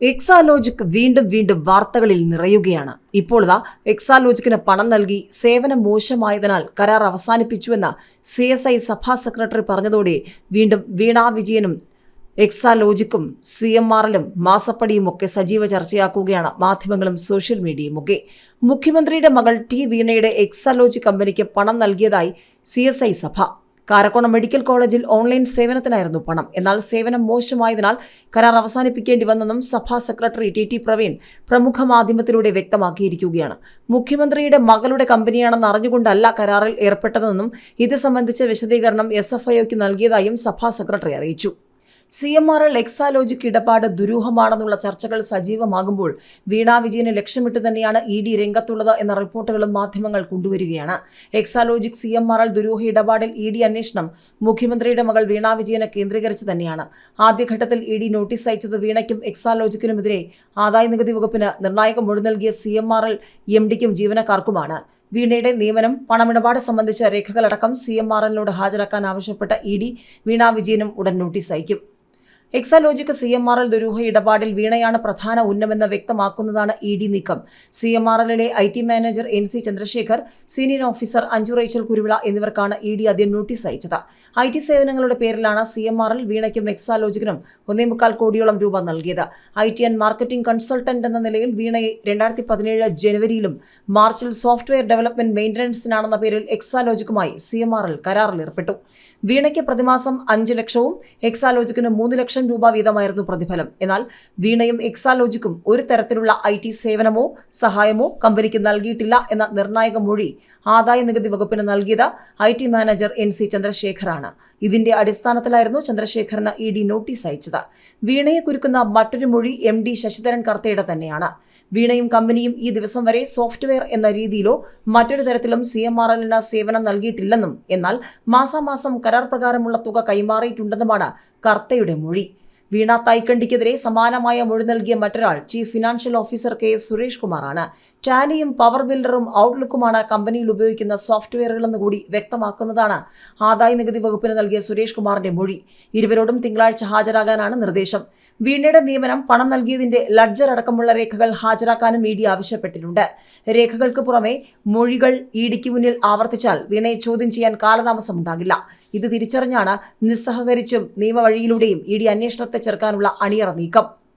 എക്സാലോജിക് വീണ്ടും വീണ്ടും വാർത്തകളിൽ നിറയുകയാണ്. ഇപ്പോൾ ഇതാ എക്സാലോജിക്കിന് പണം നൽകി സേവനം മോശമായതിനാൽ കരാർ അവസാനിപ്പിച്ചുവെന്ന് സി എസ് ഐ സഭാ സെക്രട്ടറി പറഞ്ഞതോടെ വീണ്ടും വീണാ വിജയനും എക്സാലോജിക്കും സി എം ആറിലും മാസപ്പടിയും ഒക്കെ സജീവ ചർച്ചയാക്കുകയാണ് മാധ്യമങ്ങളും സോഷ്യൽ മീഡിയയും ഒക്കെ മുഖ്യമന്ത്രിയുടെ മകൾ ടി വീണയുടെ എക്സാലോജി കമ്പനിക്ക് പണം നൽകിയതായി സി സഭ. കാരക്കോണം മെഡിക്കൽ കോളേജിൽ ഓൺലൈൻ സേവനത്തിനായിരുന്നു പണം. എന്നാൽ സേവനം മോശമായതിനാൽ കരാർ അവസാനിപ്പിക്കേണ്ടി വന്നെന്നും സഭാ സെക്രട്ടറി ടി ടി പ്രവീൺ പ്രമുഖ മാധ്യമത്തിലൂടെ വ്യക്തമാക്കിയിരിക്കുകയാണ്. മുഖ്യമന്ത്രിയുടെ മകളുടെ കമ്പനിയാണെന്ന് അറിഞ്ഞുകൊണ്ടല്ല കരാറിൽ ഏർപ്പെട്ടതെന്നും ഇത് സംബന്ധിച്ച വിശദീകരണം എസ് എഫ് ഐഒക്ക് നൽകിയതായും സഭാ സെക്രട്ടറി അറിയിച്ചു. C M R L Exalogic ഇടപാട് ദുരൂഹമാണെന്നുള്ള ചർച്ചകൾ സജീവമാകുമ്പോൾ വീണാ വിജയനെ ലക്ഷ്യമിട്ട് തന്നെയാണ് ഇ ഡി രംഗത്തുള്ളത് എന്ന റിപ്പോർട്ടുകളും മാധ്യമങ്ങൾ കൊണ്ടുവരികയാണ്. Exalogic C M R L ദുരൂഹ ഇടപാടിൽ ഇ ഡി അന്വേഷണം മുഖ്യമന്ത്രിയുടെ മകൾ വീണാ വിജയനെ കേന്ദ്രീകരിച്ച് തന്നെയാണ്. ആദ്യഘട്ടത്തിൽ ഇ ഡി നോട്ടീസ് അയച്ചത് വീണയ്ക്കും എക്സാലോജിക്കിനുമെതിരെ ആദായനികുതി വകുപ്പിന് നിർണായക മൊഴി നൽകിയ C M R L M ഡിക്കും ജീവനക്കാർക്കുമാണ്. വീണയുടെ നിയമനം പണമിടപാട് സംബന്ധിച്ച രേഖകളടക്കം സി എം ആർ എല്ലിനോട് ഹാജരാക്കാൻ ആവശ്യപ്പെട്ട ഇ ഡി വീണാ വിജയനും ഉടൻ നോട്ടീസ് അയക്കും. Exalogic C M R L ദുരൂഹ ഇടപാടിൽ വീണയാണ് പ്രധാന ഉന്നമെന്ന് വ്യക്തമാക്കുന്നതാണ് ഇ ഡി നീക്കം. C M R എല്ലിലെ I T manager N C Chandrasekhar senior officer Anju Rachel Kuruvila എന്നിവർക്കാണ് ഇ ഡി ആദ്യം നോട്ടീസ് അയച്ചത്. ഐ ടി സേവനങ്ങളുടെ പേരിലാണ് സി എം ആർ എൽ വീണയ്ക്കും എക്സാലോജിക്കിനും ഒന്നേ മുക്കാൽ കോടിയോളം രൂപ നൽകിയത്. I T and marketing consultant എന്ന നിലയിൽ വീണയെ രണ്ടായിരത്തി പതിനേഴ് ജനുവരിയിലും മാർച്ചിൽ സോഫ്റ്റ്വെയർ ഡെവലപ്മെന്റ് മെയിന്റനൻസിനാണെന്ന പേരിൽ എക്സാലോജിക്കുമായി സി എം ആർ എൽ കരാറിൽ ഏർപ്പെട്ടു. വീണയ്ക്ക് പ്രതിമാസം അഞ്ച് ലക്ഷവും എക്സാലോജിക്കിന് മൂന്ന് ലക്ഷം രൂപ വീതമായിരുന്നു പ്രതിഫലം. എന്നാൽ വീണയും എക്സാലോജിക്കും ഒരു തരത്തിലുള്ള ഐ ടി സേവനമോ സഹായമോ കമ്പനിക്ക് നൽകിയിട്ടില്ല എന്ന നിർണായക മൊഴി ആദായ നികുതി വകുപ്പിന് നൽകിയത് I T manager N C ചന്ദ്രശേഖറാണ് ഇതിന്റെ അടിസ്ഥാനത്തിലായിരുന്നു ചന്ദ്രശേഖറിന് ഇ ഡി നോട്ടീസ് അയച്ചത്. വീണയെ കുരുക്കുന്ന മറ്റൊരു മൊഴി എം ഡി ശശിധരൻ കർത്തയുടെ തന്നെയാണ്. വീണയും കമ്പനിയും ഈ ദിവസം വരെ സോഫ്റ്റ്വെയർ എന്ന രീതിയിലോ മറ്റൊരു തരത്തിലും സി എം ആർ എല്ലിന് സേവനം നൽകിയിട്ടില്ലെന്നും എന്നാൽ മാസാമാസം കരാർ പ്രകാരമുള്ള തുക കൈമാറിയിട്ടുണ്ടെന്നുമാണ് കർത്തയുടെ മൊഴി. വീണ തൈക്കണ്ടിക്കെതിരെ സമാനമായ മൊഴി നൽകിയ മറ്റൊരാൾ chief financial officer K Suresh കുമാറാണ്. ടാലിയും പവർ ബിൽഡറും ഔട്ട്ലുക്കുമാണ് കമ്പനിയിൽ ഉപയോഗിക്കുന്ന സോഫ്റ്റ്വെയറുകളെന്ന് കൂടി വ്യക്തമാക്കുന്നതാണ് ആദായ നികുതി വകുപ്പിന് നൽകിയ സുരേഷ് കുമാറിന്റെ മൊഴി. ഇരുവരോടും തിങ്കളാഴ്ച ഹാജരാകാനാണ് നിർദ്ദേശം. വീണയുടെ നിയമനം പണം നൽകിയതിന്റെ ലഡ്ജർ അടക്കമുള്ള രേഖകൾ ഹാജരാക്കാനും ഇ ഡി ആവശ്യപ്പെട്ടിട്ടുണ്ട്. രേഖകൾക്ക് പുറമെ മൊഴികൾ ഇ മുന്നിൽ ആവർത്തിച്ചാൽ വീണയെ ചോദ്യം ചെയ്യാൻ കാലതാമസമുണ്ടാകില്ല. ഇത് തിരിച്ചറിഞ്ഞാണ് നിസ്സഹകരിച്ചും നിയമവഴിയിലൂടെയും ഇ ഡി അന്വേഷണത്തെ ചെറുക്കാനുള്ള അണിയറ നീക്കം.